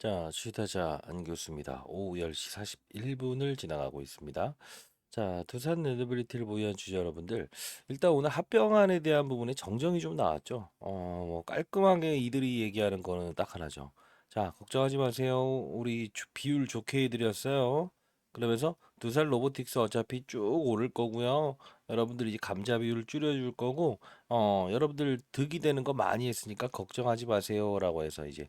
자, 취타자 안 교수입니다. 오후 10시 41분을 지나가고 있습니다. 자, 두산 레드빌리티를 보유한 주주 여러분들, 일단 오늘 합병안에 대한 부분에 정정이 좀 나왔죠. 어, 뭐 깔끔하게 이들이 얘기하는 거는 딱 하나죠. 자, 걱정하지 마세요. 우리 주- 비율 좋게 해드렸어요. 그러면서 두산 로보틱스 어차피 쭉 오를 거고요. 여러분들 이제 감자 비율 줄여줄 거고, 어, 여러분들 득이 되는 거 많이 했으니까 걱정하지 마세요라고 해서 이제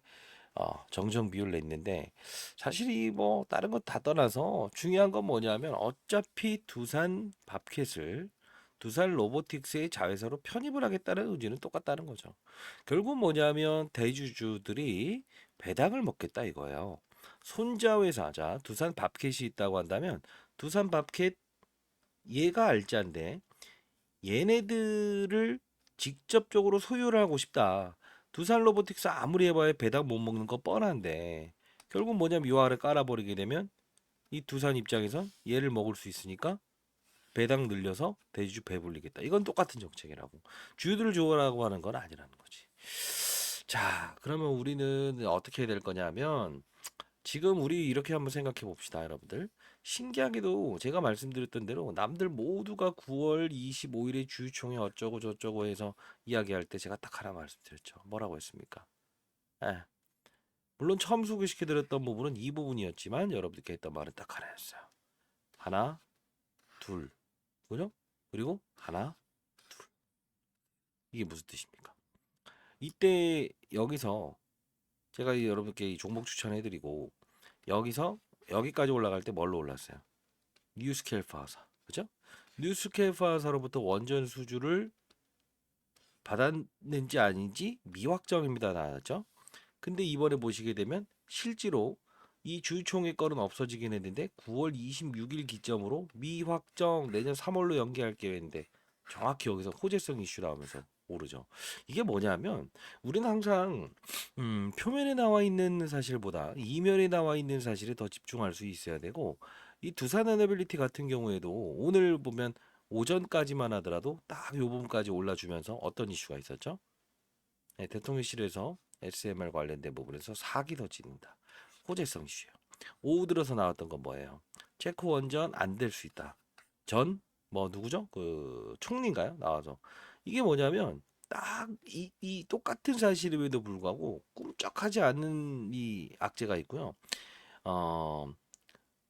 어, 정정 비율을 냈는데 사실 이 뭐 다른 것다 떠나서 중요한 건 뭐냐면 어차피 두산 밥켓을 두산 로보틱스의 자회사로 편입을 하겠다는 의지는 똑같다는 거죠. 결국 뭐냐면 대주주들이 배당을 먹겠다 이거예요. 손자 회사자 두산 밥켓이 있다고 한다면 두산 밥켓 얘가 알짜인데 얘네들을 직접적으로 소유를 하고 싶다. 두산 로보틱스 아무리 해봐야 배당 못 먹는 거 뻔한데 결국 뭐냐면 요 아래 깔아버리게 되면 이 두산 입장에선 얘를 먹을 수 있으니까 배당 늘려서 대주주 배불리겠다. 이건 똑같은 정책이라고. 주주들을 좋아라고 하는 건 아니라는 거지. 자, 그러면 우리는 어떻게 해야 될 거냐면 지금 우리 이렇게 한번 생각해 봅시다, 여러분들. 신기하게도 제가 말씀드렸던 대로 남들 모두가 9월 25일에 주주총회 어쩌고 저쩌고 해서 이야기할 때 제가 딱 하나 말씀드렸죠. 뭐라고 했습니까? 예. 물론 처음 소개시켜 드렸던 부분은 이 부분이었지만 여러분들께 했던 말은 딱 하나였어요. 하나, 둘. 그죠? 그리고 하나, 둘. 이게 무슨 뜻입니까? 이때 여기서 제가 이 여러분께 이 종목 추천해 드리고 여기서 여기까지 올라갈 때 뭘로 올랐어요? 뉴스케일프 하사. 그죠? 뉴스케일프 하사로부터 원전 수주를 받았는지 아닌지 미확정입니다. 나왔죠? 근데 이번에 보시게 되면 실제로 이 주총회 건은 없어지긴 했는데 9월 26일 기점으로 미확정 내년 3월로 연기할 계획인데 정확히 여기서 호재성 이슈 나오면서 오르죠. 이게 뭐냐면 우리는 항상 음, 표면에 나와 있는 사실보다 이면에 나와 있는 사실에 더 집중할 수 있어야 되고 이 두산 에너빌리티 같은 경우에도 오늘 보면 오전까지만 하더라도 딱 요 부분까지 올라주면서 어떤 이슈가 있었죠? 네, 대통령실에서 SMR 관련된 부분에서 사기 더 찌는다. 호재성 이슈예요. 오후 들어서 나왔던 건 뭐예요? 체코 원전 안 될 수 있다. 전 뭐 누구죠? 그 총리인가요? 나와서 이게 뭐냐면 딱이 이 똑같은 사실임에도 불구하고 꿈쩍하지 않는 이 악재가 있고요. 어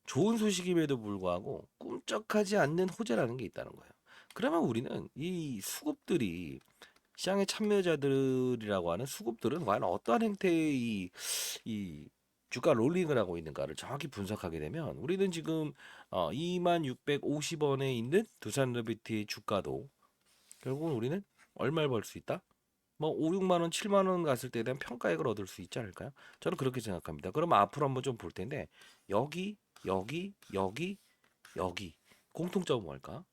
좋은 소식임에도 불구하고 꿈쩍하지 않는 호재라는 게 있다는 거예요. 그러면 우리는 이 수급들이 시장의 참여자들이라고 하는 수급들은 과연 어떠한 행태의 이, 이 주가 롤링을 하고 있는가를 정확히 분석하게 되면 우리는 지금 어, 2650원에 있는 두산 러비티의 주가도 결국은 우리는 얼마를 벌 수 있다? 뭐 5, 6만 원, 7만 원 갔을 때에 대한 평가액을 얻을 수 있지 않을까요? 저는 그렇게 생각합니다. 그럼 앞으로 한번 좀 볼 텐데 여기, 여기, 여기, 여기 공통점은 뭘까?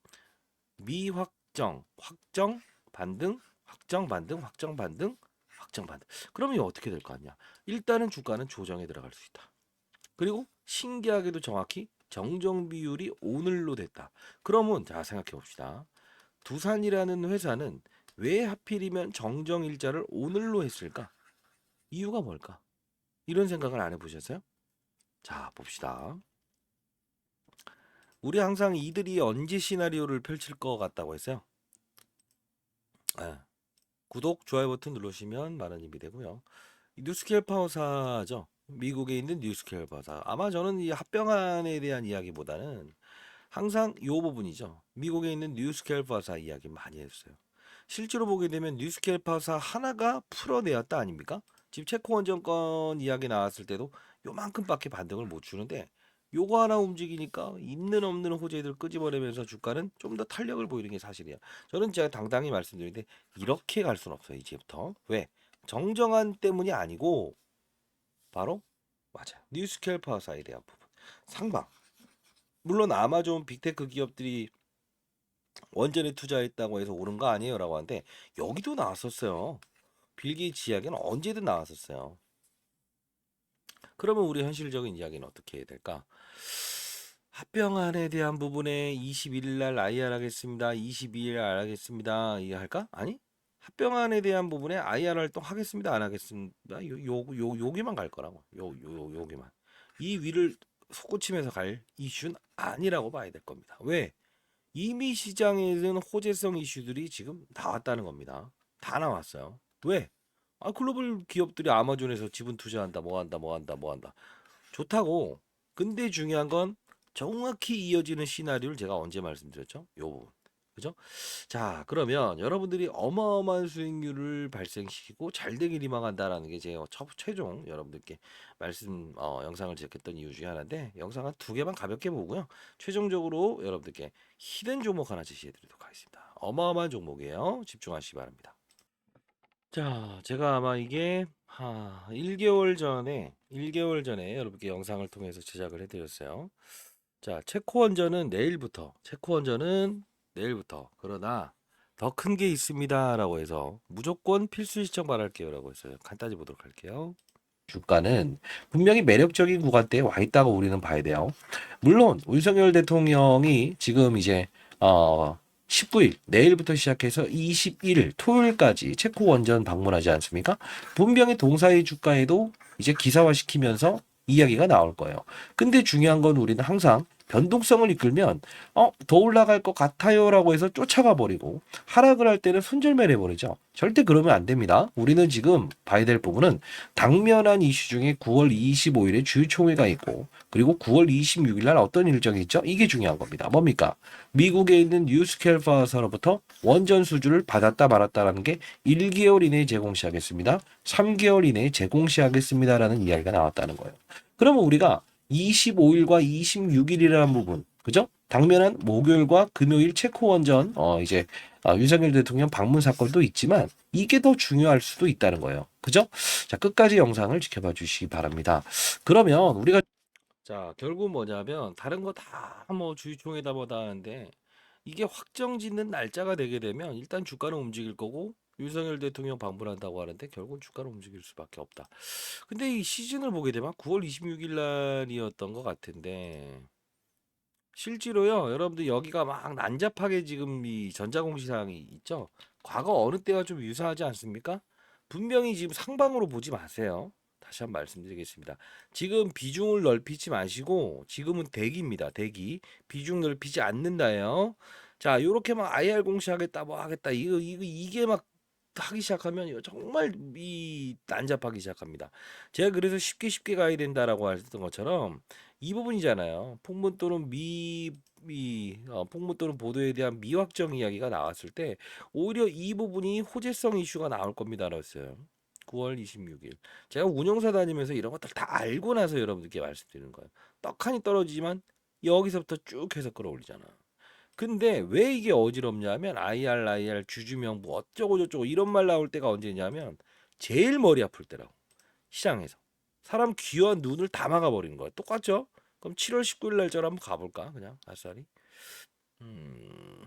미확정, 확정, 반등, 확정, 반등, 확정, 반등, 확정, 반등. 그러면 어떻게 될 거 아니야? 일단은 주가는 조정에 들어갈 수 있다. 그리고 신기하게도 정확히 정정 비율이 오늘로 됐다. 그러면 자 생각해 봅시다. 두산이라는 회사는 왜 하필이면 정정 일자를 오늘로 했을까? 이유가 뭘까? 이런 생각을 안 해보셨어요? 자 봅시다. 우리 항상 이들이 언제 시나리오를 펼칠 것 같다고 했어요. 아, 구독, 좋아요 버튼 누르시면 많은 힘이 되고요. 이 뉴스케일 파워사죠. 미국에 있는 뉴스케일 파워사. 아마 저는 이 합병안에 대한 이야기보다는 항상 이 부분이죠. 미국에 있는 뉴스케일 파워사 이야기 많이 했어요. 실제로 보게 되면 뉴스케일 파워사 하나가 풀어내었다 아닙니까? 지금 체코 원정권 이야기 나왔을 때도 요만큼밖에 반등을 못 주는데 요거 하나 움직이니까 있는 없는 호재들 끄집어내면서 주가는 좀 더 탄력을 보이는 게 사실이야. 저는 제가 당당히 말씀드리는데 이렇게 갈 수는 없어요 이제부터. 왜? 정정한 때문이 아니고 바로 맞아요. 뉴스케일 파워사에 대한 부분. 상방. 물론 아마존 빅테크 기업들이 원전에 투자했다고 해서 오른 거 아니에요라고 하는데 여기도 나왔었어요. 빌 게이츠 이야기는 언제든 나왔었어요. 그러면 우리 현실적인 이야기는 어떻게 해야 될까? 합병안에 대한 부분에 21일 날 IR 하겠습니다. 22일 날 하겠습니다. 이해할까? 아니? 합병안에 대한 부분에 IR 활동 하겠습니다 안 하겠습니다 요, 요, 요, 여기만 갈 거라고 요, 요, 요, 여기만 이 위를 솟구치면서 갈 이슈는 아니라고 봐야 될 겁니다 왜? 이미 시장에는 호재성 이슈들이 지금 나왔다는 겁니다 다 나왔어요 왜? 아 글로벌 기업들이 아마존에서 지분 투자한다 뭐 한다 뭐 한다 뭐 한다 좋다고 근데 중요한 건 정확히 이어지는 시나리오를 제가 언제 말씀드렸죠? 요 부분. 그죠? 자, 그러면 여러분들이 어마어마한 수익률을 발생시키고 잘 되길 희망한다라는 게 제 최종 여러분들께 말씀 어, 영상을 제작했던 이유 중에 하나인데 영상 한 두 개만 가볍게 보고요. 최종적으로 여러분들께 히든 종목 하나 제시해 드리도록 하겠습니다. 어마어마한 종목이에요. 집중하시기 바랍니다. 자, 제가 아마 이게 하, 1개월 전에 1개월 전에 여러분께 영상을 통해서 제작을 해 드렸어요. 자, 체코 원전은 내일부터, 체코 원전은 내일부터. 그러나 더 큰 게 있습니다라고 해서 무조건 필수 시청 바랄게요라고 했어요. 간단히 보도록 할게요. 주가는 분명히 매력적인 구간대에 와 있다고 우리는 봐야 돼요. 물론 윤석열 대통령이 지금 이제 어 19일 내일부터 시작해서 21일 토요일까지 체코 원전 방문하지 않습니까? 분명히 동사의 주가에도 이제 기사화시키면서 이야기가 나올 거예요. 근데 중요한 건 우리는 항상 변동성을 이끌면 어, 더 올라갈 것 같아요라고 해서 쫓아가 버리고 하락을 할 때는 손절매를 해버리죠. 절대 그러면 안 됩니다. 우리는 지금 봐야 될 부분은 당면한 이슈 중에 9월 25일에 주유총회가 있고 그리고 9월 26일 날 어떤 일정이 있죠? 이게 중요한 겁니다. 뭡니까? 미국에 있는 뉴스켈파서로부터 원전 수주를 받았다 말았다라는 게 1개월 이내에 제공시하겠습니다. 3개월 이내에 제공시하겠습니다라는 이야기가 나왔다는 거예요. 그러면 우리가 25일과 26일이라는 부분, 그죠? 당면한 목요일과 금요일 체코 원전, 어, 이제, 어, 윤석열 대통령 방문 사건도 있지만, 이게 더 중요할 수도 있다는 거예요. 그죠? 자, 끝까지 영상을 지켜봐 주시기 바랍니다. 그러면 우리가, 자, 결국 뭐냐면, 다른 거 다 뭐 주주총회다 뭐다 하는데, 이게 확정 짓는 날짜가 되게 되면, 일단 주가는 움직일 거고, 윤석열 대통령 방문한다고 하는데 결국은 주가는 움직일 수밖에 없다. 근데 이 시즌을 보게 되면 9월 26일 날이었던 것 같은데 실제로요 여러분들 여기가 막 난잡하게 지금 이 전자공시사항이 있죠? 과거 어느 때와 좀 유사하지 않습니까? 분명히 지금 상방으로 보지 마세요. 다시 한 번 말씀드리겠습니다. 지금 비중을 넓히지 마시고 지금은 대기입니다. 대기. 비중 넓히지 않는다요. 자 요렇게 막 IR 공시하겠다 뭐 하겠다 이거 이거 이게 막 하기 시작하면 정말 이 난잡하기 시작합니다. 제가 그래서 쉽게 쉽게 가야 된다라고 했던 것처럼 이 부분이잖아요. 폭문 또는 미, 미 어, 폭문 또는 보도에 대한 미확정 이야기가 나왔을 때 오히려 이 부분이 호재성 이슈가 나올 겁니다. 그랬어요. 9월 26일. 제가 운영사 다니면서 이런 것들 다 알고 나서 여러분들께 말씀드리는 거예요. 떡하니 떨어지지만 여기서부터 쭉 해서 끌어올리잖아. 근데 왜 이게 어지럽냐면 IR, IR, 주주명부 어쩌고 저쩌고 이런 말 나올 때가 언제냐면 제일 머리 아플 때라고 시장에서. 사람 귀와 눈을 다 막아버리는 거야. 똑같죠? 그럼 7월 19일 날짜로 한번 가볼까 그냥 아싸리? 음...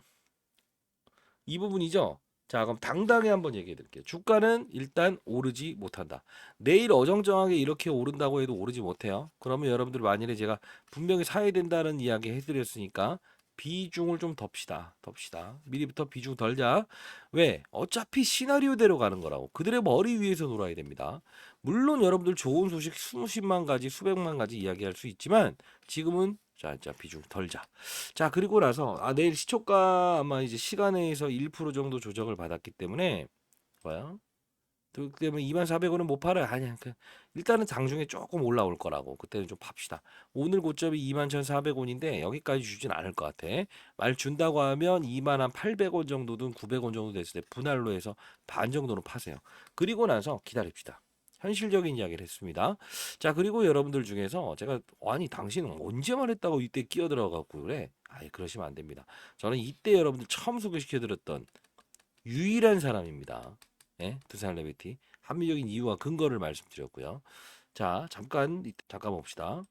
이 부분이죠? 자 그럼 당당히 한번 얘기해 드릴게요. 주가는 일단 오르지 못한다. 내일 어정쩡하게 이렇게 오른다고 해도 오르지 못해요. 그러면 여러분들 만일에 제가 분명히 사야 된다는 이야기 해드렸으니까 비중을 좀 덥시다. 덥시다. 미리부터 비중 덜자. 왜? 어차피 시나리오대로 가는 거라고. 그들의 머리 위에서 놀아야 됩니다. 물론 여러분들 좋은 소식 수십만 가지, 수백만 가지 이야기할 수 있지만 지금은 자, 자 비중 덜자. 자, 그리고 나서 아 내일 시초가 아마 이제 시간에서 1% 정도 조정을 받았기 때문에 뭐야? 그 때문에 2,400원은 못 팔아요. 아니야. 그 일단은 장중에 조금 올라올 거라고. 그때는 좀 팝시다. 오늘 고점이 21,400원인데 여기까지 주진 않을 것 같아. 말 준다고 하면 21,800원 정도든 900원 정도 됐을 때 분할로 해서 반 정도는 파세요. 그리고 나서 기다립시다. 현실적인 이야기를 했습니다. 자, 그리고 여러분들 중에서 제가 아니 당신은 언제 말했다고 이때 끼어들어 갖고 그래? 아예 그러시면 안 됩니다. 저는 이때 여러분들 처음 소개시켜 드렸던 유일한 사람입니다. 예, 두산 레비티 합리적인 이유와 근거를 말씀드렸고요. 자, 잠깐 잠깐 봅시다.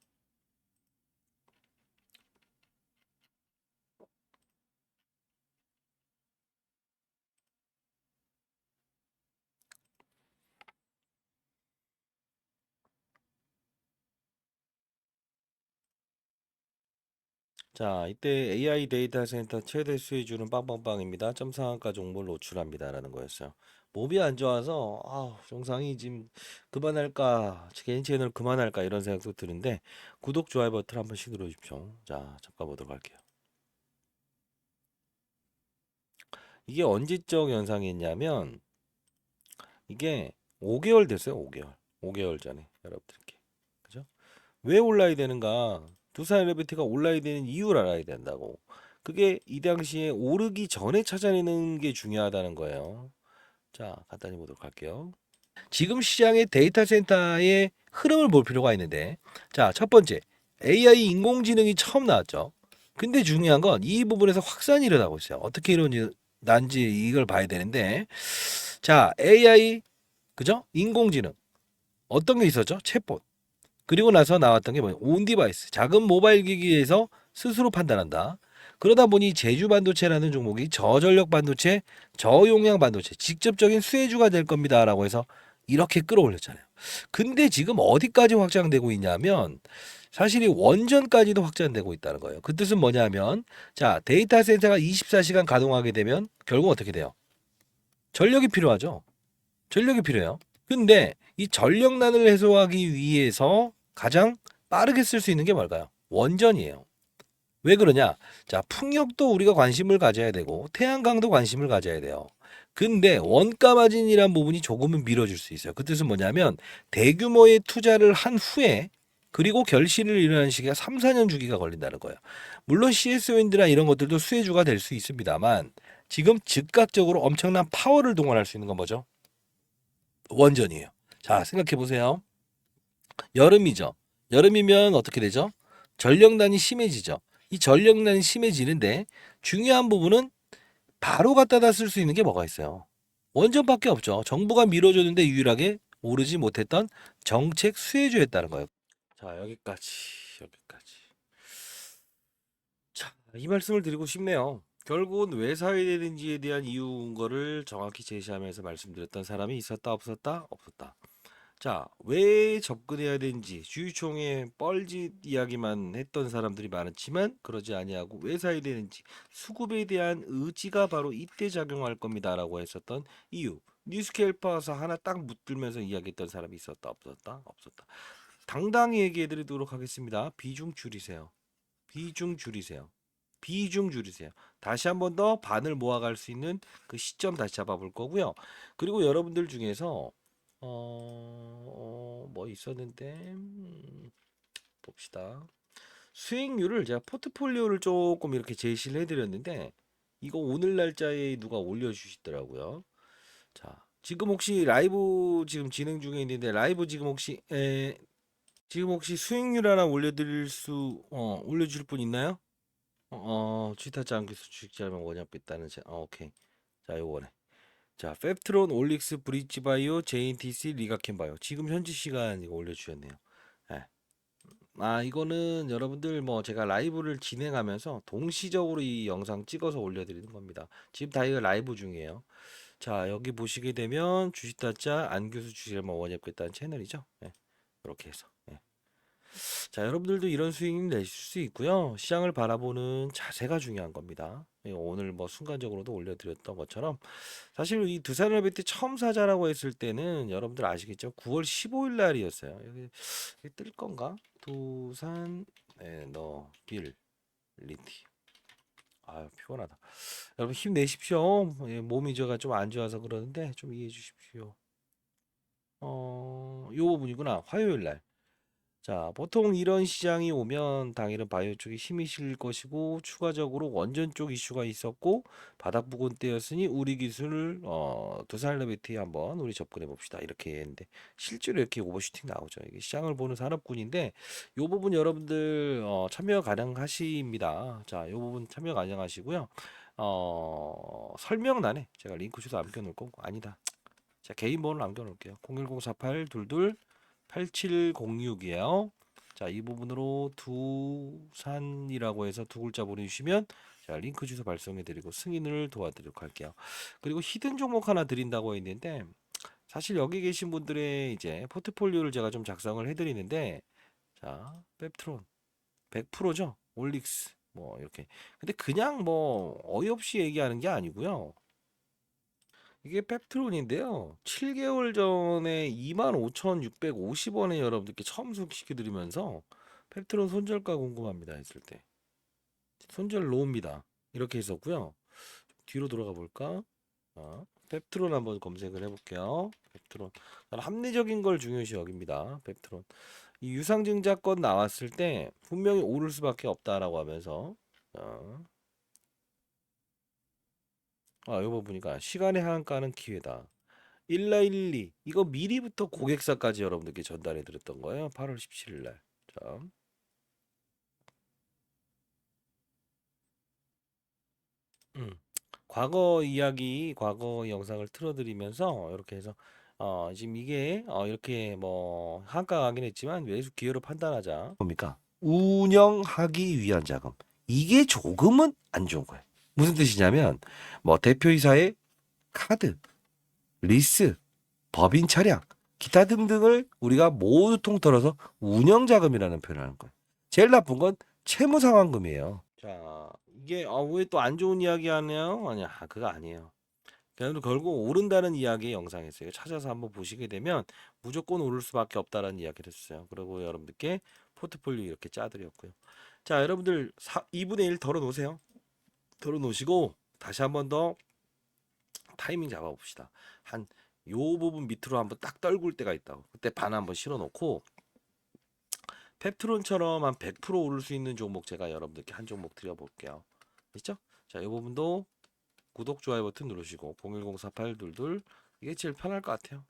자, 이때 AI 데이터 센터 최대 수혜주는 빵빵빵입니다. 점상한가 종목을 노출합니다라는 거였어요. 몸이 안 좋아서 아, 영상이 지금 그만할까 개인 채널 그만할까 이런 생각도 드는데 구독 좋아요 버튼 한 번씩 눌러주십시오. 자 잠깐 보도록 할게요. 이게 언제적 현상이었냐면 이게 5개월 됐어요. 5개월. 5개월 전에 여러분들께 그죠? 왜 올라야 되는가? 두산 엘리베이터가 올라야 되는 이유를 알아야 된다고. 그게 이 당시에 오르기 전에 찾아내는 게 중요하다는 거예요. 자, 간단히 보도록 할게요. 지금 시장의 데이터 센터의 흐름을 볼 필요가 있는데, 자, 첫 번째, AI 인공지능이 처음 나왔죠. 근데 중요한 건 이 부분에서 확산이 일어나고 있어요. 어떻게 일어난지 이걸 봐야 되는데, 자, AI, 그죠? 인공지능. 어떤 게 있었죠? 챗봇. 그리고 나서 나왔던 게 뭐냐? 온 디바이스. 작은 모바일 기기에서 스스로 판단한다. 그러다 보니 제주 반도체라는 종목이 저전력 반도체, 저용량 반도체, 직접적인 수혜주가 될 겁니다라고 해서 이렇게 끌어올렸잖아요. 근데 지금 어디까지 확장되고 있냐면 사실 이 원전까지도 확장되고 있다는 거예요. 그 뜻은 뭐냐면 자, 데이터 센터가 24시간 가동하게 되면 결국 어떻게 돼요? 전력이 필요하죠. 전력이 필요해요. 근데 이 전력난을 해소하기 위해서 가장 빠르게 쓸 수 있는 게 뭘까요? 원전이에요. 왜 그러냐? 자, 풍력도 우리가 관심을 가져야 되고 태양광도 관심을 가져야 돼요. 근데 원가 마진이란 부분이 조금은 미뤄질 수 있어요. 그 뜻은 뭐냐면 대규모의 투자를 한 후에 그리고 결실을 이루는 시기가 3, 4년 주기가 걸린다는 거예요. 물론 CS 윈드나 이런 것들도 수혜주가 될 수 있습니다만 지금 즉각적으로 엄청난 파워를 동원할 수 있는 건 뭐죠? 원전이에요. 자, 생각해 보세요. 여름이죠. 여름이면 어떻게 되죠? 전력난이 심해지죠. 이 전력난이 심해지는데 중요한 부분은 바로 갖다다 쓸 수 있는 게 뭐가 있어요? 원전밖에 없죠. 정부가 밀어줬는데 유일하게 오르지 못했던 정책 수혜주였다는 거예요. 자, 여기까지. 여기까지. 자, 이 말씀을 드리고 싶네요. 결국은 왜 사회되는지에 대한 이유인 거를 정확히 제시하면서 말씀드렸던 사람이 있었다 없었다 없었다. 자, 왜 접근해야 되는지 주유총회 뻘짓 이야기만 했던 사람들이 많았지만 그러지 아니하고 왜 사야 되는지 수급에 대한 의지가 바로 이때 작용할 겁니다라고 했었던 이유. 뉴스케일퍼에서 하나 딱 묻들면서 이야기했던 사람이 있었다 없었다 없었다. 당당히 얘기해 드리도록 하겠습니다. 비중 줄이세요. 비중 줄이세요. 비중 줄이세요. 다시 한 번 더 반을 모아갈 수 있는 그 시점 다시 잡아볼 거고요. 그리고 여러분들 중에서 어, 어, 뭐 있었는데 음, 봅시다. 수익률을 제가 포트폴리오를 조금 이렇게 제시를 해드렸는데 이거 오늘 날짜에 누가 올려주시더라고요. 자, 지금 혹시 라이브 지금 진행 중에 있는데 라이브 지금 혹시 에, 지금 혹시 수익률 하나 올려드릴 수 어, 올려줄 분 있나요? 어, 취타자 안기수 주식자면 원협 있다는 제, 어, 오케이. 자, 요거네. 자, 펩트론, 올릭스, 브릿지바이오, JNTC, 리가켄바이오. 지금 현지 시간 이거 올려주셨네요. 예. 아, 이거는 여러분들 뭐 제가 라이브를 진행하면서 동시적으로 이 영상 찍어서 올려드리는 겁니다. 지금 다 이거 라이브 중이에요. 자, 여기 보시게 되면 주식타짜 안교수 주식자만 원협겠다는 채널이죠. 예. 이렇게 해서. 예. 자, 여러분들도 이런 수익 내실 수 있고요. 시장을 바라보는 자세가 중요한 겁니다. 예, 오늘 뭐 순간적으로도 올려드렸던 것처럼 사실 이 두산엘베트 처음 사자라고 했을 때는 여러분들 아시겠죠? 9월 15일 날이었어요. 여기, 여기 뜰 건가? 두산 에너빌 리티. 아유 피곤하다. 여러분 힘내십시오. 예, 몸이 제가 좀 안 좋아서 그러는데 좀 이해해 주십시오. 어, 요 부분이구나. 화요일 날. 자, 보통 이런 시장이 오면 당일은 바이오 쪽이 힘이 실릴 것이고 추가적으로 원전 쪽 이슈가 있었고 바닥 부근 때였으니 우리 기술을 어, 두산레베티에 한번 우리 접근해 봅시다. 이렇게 했는데 실제로 이렇게 오버슈팅 나오죠. 이게 시장을 보는 산업군인데 요 부분 여러분들 어, 참여 가능하십니다. 자, 요 부분 참여 가능하시고요. 어, 설명란에 제가 링크 주소 남겨 놓을 거고 아니다. 자, 개인 번호 남겨 놓을게요. 01048 22 8706이에요. 자, 이 부분으로 두산이라고 해서 두 글자 보내주시면 자, 링크 주소 발송해 드리고 승인을 도와드리도록 할게요. 그리고 히든 종목 하나 드린다고 했는데 사실 여기 계신 분들의 이제 포트폴리오를 제가 좀 작성을 해 드리는데 자, 펩트론 100%죠. 올릭스 뭐 이렇게. 근데 그냥 뭐 어이없이 얘기하는 게 아니고요. 이게 펩트론인데요. 7개월 전에 25,650원에 여러분들께 처음 소개시켜드리면서 펩트론 손절가 궁금합니다 했을 때 손절 로우입니다. 이렇게 했었고요. 뒤로 돌아가 볼까? 자, 펩트론 한번 검색을 해볼게요. 펩트론. 합리적인 걸 중요시 여깁니다. 펩트론. 이 유상증자권 나왔을 때 분명히 오를 수밖에 없다라고 하면서 자, 아, 이거 보니까 시간의 한가는 기회다. 1412 이거 미리부터 고객사까지 여러분들께 전달해 드렸던 거예요. 8월 17일 날. 자. 음. 과거 이야기, 과거 영상을 틀어드리면서 이렇게 해서 어, 지금 이게 어, 이렇게 뭐 한가가 하긴 했지만 매수 기회로 판단하자. 뭡니까? 운영하기 위한 자금. 이게 조금은 안 좋은 거예요. 무슨 뜻이냐면 뭐 대표이사의 카드, 리스, 법인 차량, 기타 등등을 우리가 모두 통틀어서 운영 자금이라는 표현을 하는 거예요. 제일 나쁜 건 채무 상환금이에요. 자, 이게 아, 왜 또 안 좋은 이야기 하네요? 아니야, 그거 아니에요. 결국 오른다는 이야기 영상에서 이거 찾아서 한번 보시게 되면 무조건 오를 수밖에 없다라는 이야기를 했어요. 그리고 여러분들께 포트폴리오 이렇게 짜드렸고요. 자, 여러분들 4, 2분의 1 덜어 놓으세요. 덜어 놓으시고 다시 한 번 더 타이밍 잡아봅시다. 한 요 부분 밑으로 한번 딱 떨굴 때가 있다고. 그때 반 한번 실어 놓고 펩트론처럼 한 100% 오를 수 있는 종목 제가 여러분들께 한 종목 드려볼게요. 됐죠? 자, 이 부분도 구독, 좋아요 버튼 누르시고 01048222 이게 제일 편할 것 같아요.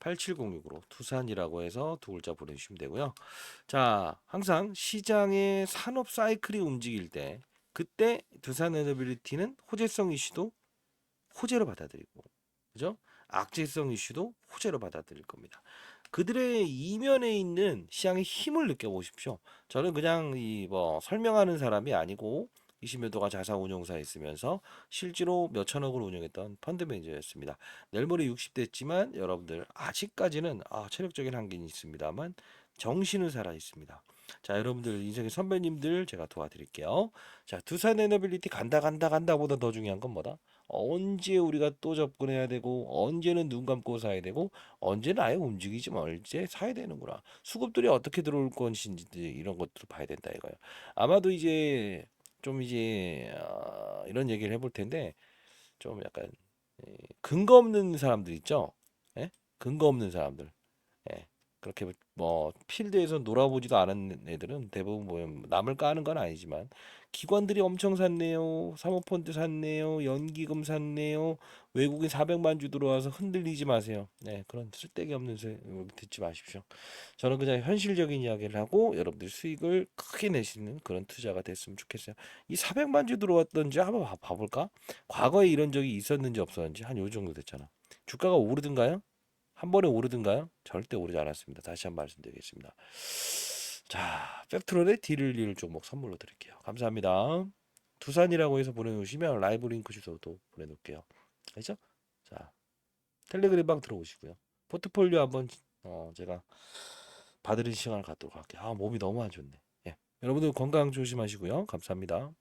8706으로 투산이라고 해서 두 글자 보내주시면 되고요. 자, 항상 시장의 산업 사이클이 움직일 때 그때 두산 에너빌리티는 호재성 이슈도 호재로 받아들이고 그죠? 악재성 이슈도 호재로 받아들일 겁니다. 그들의 이면에 있는 시장의 힘을 느껴보십시오. 저는 그냥 이 뭐 설명하는 사람이 아니고 20여 도가 자산 운용사에 있으면서 실제로 몇천억을 운영했던 펀드 매니저였습니다. 내일 모레 60대지만 여러분들 아직까지는 아, 체력적인 한계는 있습니다만 정신은 살아 있습니다. 자, 여러분들 인생의 선배님들 제가 도와드릴게요. 자, 두산 에너빌리티 간다 간다 간다보다 더 중요한 건 뭐다? 언제 우리가 또 접근해야 되고 언제는 눈 감고 사야 되고 언제는 아예 움직이지 말지 사야 되는구나. 수급들이 어떻게 들어올 것인지 이런 것들을 봐야 된다 이거예요. 아마도 이제 좀 이제 어, 이런 얘기를 해볼 텐데 좀 약간 예, 근거 없는 사람들 있죠? 예? 근거 없는 사람들. 예. 그렇게 뭐 필드에서 놀아보지도 않은 애들은 대부분 뭐 남을 까는 건 아니지만 기관들이 엄청 샀네요. 사모펀드 샀네요. 연기금 샀네요. 외국인 400만 주 들어와서 흔들리지 마세요. 네, 그런 쓸데기 없는 소리 듣지 마십시오. 저는 그냥 현실적인 이야기를 하고 여러분들 수익을 크게 내시는 그런 투자가 됐으면 좋겠어요. 이 400만 주 들어왔던지 한번 봐- 봐볼까? 과거에 이런 적이 있었는지 없었는지 한 요 정도 됐잖아. 주가가 오르든가요? 한 번에 오르든가요? 절대 오르지 않았습니다. 다시 한 번 말씀드리겠습니다. 자, 팩트론의 딜을 잃을 종목 선물로 드릴게요. 감사합니다. 두산이라고 해서 보내놓으시면 라이브 링크 주소도 보내놓을게요. 알죠? 자, 텔레그램 방 들어오시고요. 포트폴리오 한번 어, 제가 받으는 시간을 갖도록 할게요. 아, 몸이 너무 안 좋네. 예. 여러분들 건강 조심하시고요. 감사합니다.